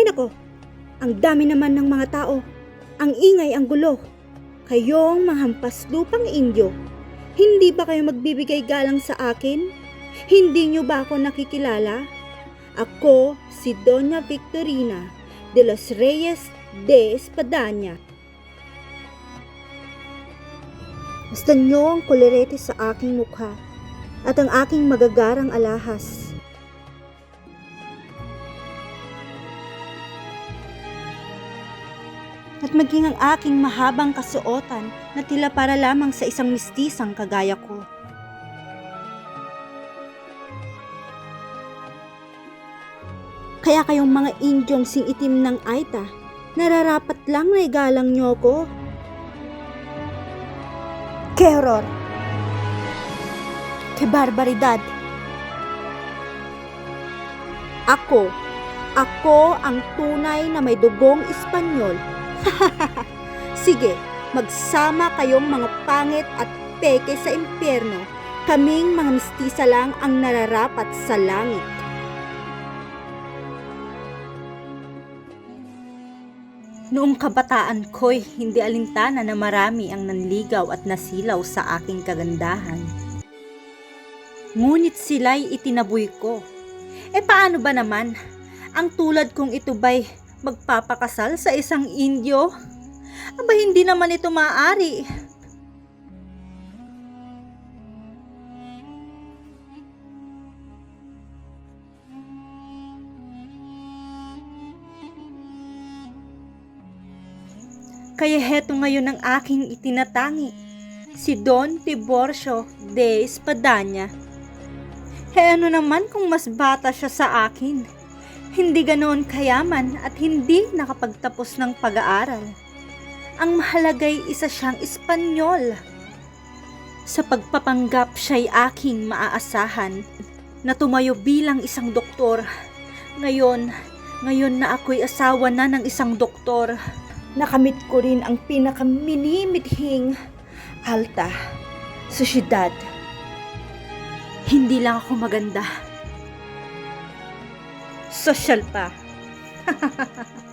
nako, ang dami naman ng mga tao. Ang ingay, ang gulo. Kayong mga hampas lupang indio, hindi ba kayo magbibigay galang sa akin? Hindi niyo ba ako nakikilala? Ako si Doña Victorina de los Reyes de Espadanya. Basta niyo ang kulerete sa aking mukha at ang aking magagarang alahas. At maging ang aking mahabang kasuotan na tila para lamang sa isang mistisang kagaya ko. Kaya kayong mga indyong sing itim ng Aita, nararapat lang na igalang niyo ko. Ke horror! Barbaridad! Ako, ako ang tunay na may dugong Espanyol. Sige, magsama kayong mga pangit at peke sa impyerno. Kaming mga mistisa lang ang nararapat sa langit. Noong kabataan ko'y hindi alintana na marami ang nanligaw at nasilaw sa aking kagandahan. Ngunit sila'y itinaboy ko. E paano ba naman? Ang tulad kong ito ba'y magpapakasal sa isang Indio? Aba hindi naman ito maaari. Kaya heto ngayon ang aking itinatangi, si Don Tiborcio de Espadanya. He ano naman kung mas bata siya sa akin? Hindi ganoon kayaman at hindi nakapagtapos ng pag-aaral. Ang mahalagay isa siyang Espanyol. Sa pagpapanggap siya'y aking maaasahan na tumayo bilang isang doktor. Ngayon, ngayon na ako'y asawa na ng isang doktor. Nakamit ko rin ang pinakaminimithing alta sa syudad. Hindi lang ako maganda. Social pa.